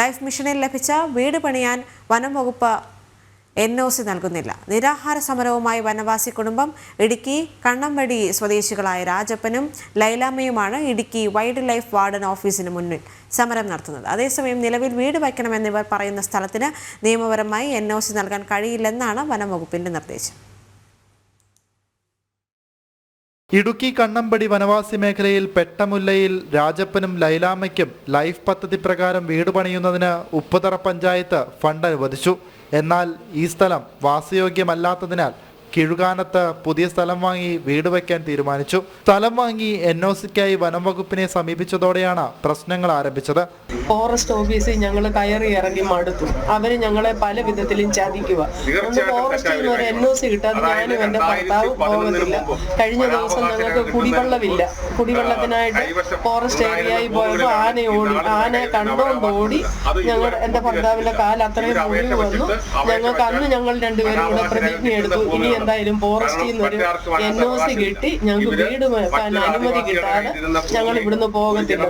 Life മിഷനിൽ ലഭിച്ച വീട് പണിയാൻ വനം വകുപ്പ് എൻ ഒ സി നൽകുന്നില്ല. നിരാഹാര സമരവുമായി വനവാസി കുടുംബം ഇടുക്കി കണ്ണമ്പടി സ്വദേശികളായ രാജപ്പനും ലൈലാമ്മയുമാണ് ഇടുക്കി വൈൽഡ് ലൈഫ് വാർഡൻ ഓഫീസിന് മുന്നിൽ സമരം നടത്തുന്നത്. അതേസമയം നിലവിൽ വീട് വയ്ക്കണമെന്നിവർ പറയുന്ന സ്ഥലത്തിന് നിയമപരമായി എൻ ഒ സി നൽകാൻ കഴിയില്ലെന്നാണ് വനം വകുപ്പിന്റെ നിർദ്ദേശം. ഇടുക്കി കണ്ണമ്പടി വനവാസി മേഖലയിൽ പെട്ടമുല്ലയിൽ രാജപ്പനും ലൈലാമയ്ക്കും ലൈഫ് പദ്ധതി പ്രകാരം വീട് പണിയുന്നതിന് ഉപ്പുതറ പഞ്ചായത്ത് ഫണ്ട് അനുവദിച്ചു. എന്നാൽ ഈ സ്ഥലം വാസയോഗ്യമല്ലാത്തതിനാൽ കിഴുകാനത്ത് പുതിയ സ്ഥലം വാങ്ങി വീട് വയ്ക്കാൻ തീരുമാനിച്ചു. സ്ഥലം വാങ്ങി എൻ ഒ സിക്കായി വനം വകുപ്പിനെ സമീപിച്ചതോടെയാണ് പ്രശ്നങ്ങൾ ആരംഭിച്ചത്. ഫോറസ്റ്റ് ഓഫീസിൽ ഞങ്ങൾ കയറി ഇറങ്ങി മടുത്തു. അവർ ഞങ്ങളെ പല വിധത്തിലും ചതിക്കുക. ഒന്ന് ഫോറസ്റ്റിൽ നിന്ന് ഒരു എൻ ഒ സി കിട്ടാതെ ഞാനും എന്റെ ഭർത്താവും പോകുന്നില്ല കഴിഞ്ഞ ദിവസം ഞങ്ങൾക്ക് കുടിവെള്ളമില്ല. കുടിവെള്ളത്തിനായിട്ട് ഫോറസ്റ്റ് ഏരിയയിൽ പോയപ്പോൾ ആന ഓടി ആനയെ കണ്ടോണ്ട് ഓടി. ഞങ്ങൾ എന്റെ ഭർത്താവിന്റെ കാൽ അത്രയും മുറിവ് വന്നു. ഞങ്ങൾക്ക് അന്ന് ഞങ്ങൾ രണ്ടുപേരും കൂടെ പ്രതിജ്ഞ എടുത്തു. ഇനി എന്തായാലും ഫോറസ്റ്റിൽ നിന്ന് ഒരു എൻ ഒ സി കിട്ടി. ഞങ്ങൾക്ക് വീട് വെക്കാൻ അനുമതി കിട്ടാതെ ഞങ്ങൾ ഇവിടുന്ന് പോകത്തില്ല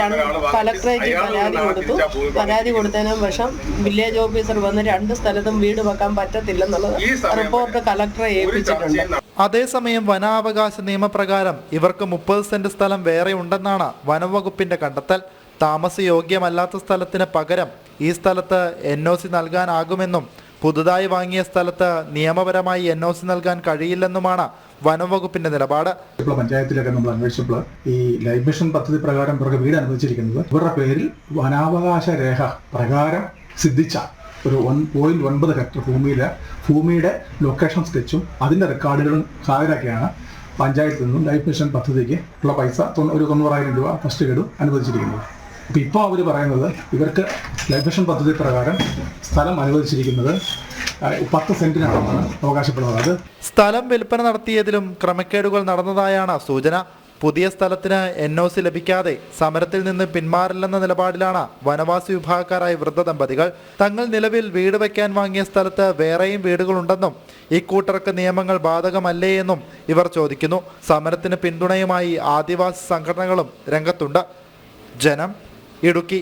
രണ്ട് കളക്ടറേറ്റ് പരാതി കൊടുത്തു. പരാതി കൊടുത്തതിനും വശം വില്ലേജ് ഓഫീസർ വന്ന് രണ്ട് സ്ഥലത്തും വീട് വെക്കാൻ പറ്റത്തില്ലെന്നുള്ളത് റിപ്പോർട്ട് കലക്ടറെ ഏൽപ്പിച്ചിട്ടുണ്ട്. അതേസമയം വനാവകാശ നിയമപ്രകാരം ഇവർക്ക് മുപ്പത് സെന്റ് സ്ഥലം വേറെ ഉണ്ടെന്നാണ് വനംവകുപ്പിന്റെ കണ്ടെത്തൽ. താമസയോഗ്യമല്ലാത്ത സ്ഥലത്തിന് പകരം ഈ സ്ഥലത്ത് എൻ ഒ സി നൽകാനാകുമെന്നും പുതുതായി വാങ്ങിയ സ്ഥലത്ത് നിയമപരമായി എൻ ഒ സി നൽകാൻ കഴിയില്ലെന്നുമാണ് വനംവകുപ്പിന്റെ നിലപാട്. പഞ്ചായത്തിലൊക്കെ നമ്മൾ അന്വേഷിച്ചപ്പോൾ ഈ ലൈഫ് മിഷൻ പദ്ധതി പ്രകാരം ഇവർക്ക് വീട് അനുവദിച്ചിരിക്കുന്നത് ഇവരുടെ പേരിൽ വനാവകാശ രേഖ പ്രകാരം സിദ്ധിച്ച ഒരു വൺ പോയിന്റ് ഒൻപത് ഹെക്ടർ ഭൂമിയിലെ ഭൂമിയുടെ ലൊക്കേഷൻ സ്കെച്ചും അതിന്റെ റെക്കോർഡുകളും ഹാജരാക്കിയാണ് പഞ്ചായത്തിൽ നിന്നും ലൈഫ് മിഷൻ പദ്ധതിക്ക് ഉള്ള പൈസ ഒരു തൊണ്ണൂറായിരം രൂപ ഫസ്റ്റ് ഗഡു അനുവദിച്ചിരിക്കുന്നത്. അപ്പോൾ ഇപ്പോൾ അവർ പറയുന്നത് ഇവർക്ക് ലൈഫ് പദ്ധതി പ്രകാരം സ്ഥലം അനുവദിച്ചിരിക്കുന്നത് പത്ത് സെന്റിനാണെന്നാണ് അവകാശപ്പെടുന്നത്. സ്ഥലം വിൽപ്പന നടത്തിയതിലും ക്രമക്കേടുകൾ നടന്നതായാണ് സൂചന. പുതിയ സ്ഥലത്തിന് എൻ ഒ സി ലഭിക്കാതെ സമരത്തിൽ നിന്ന് പിന്മാറില്ലെന്ന നിലപാടിലാണ് വനവാസി വിഭാഗക്കാരായ വൃദ്ധ ദമ്പതികൾ. തങ്ങൾ നിലവിൽ വീട് വയ്ക്കാൻ വാങ്ങിയ സ്ഥലത്ത് വേറെയും വീടുകളുണ്ടെന്നും ഇക്കൂട്ടർക്ക് നിയമങ്ങൾ ബാധകമല്ലേ എന്നും ഇവർ ചോദിക്കുന്നു. സമരത്തിന് പിന്തുണയുമായി ആദിവാസി സംഘടനകളും രംഗത്തുണ്ട്. ജനം ഇടുക്കി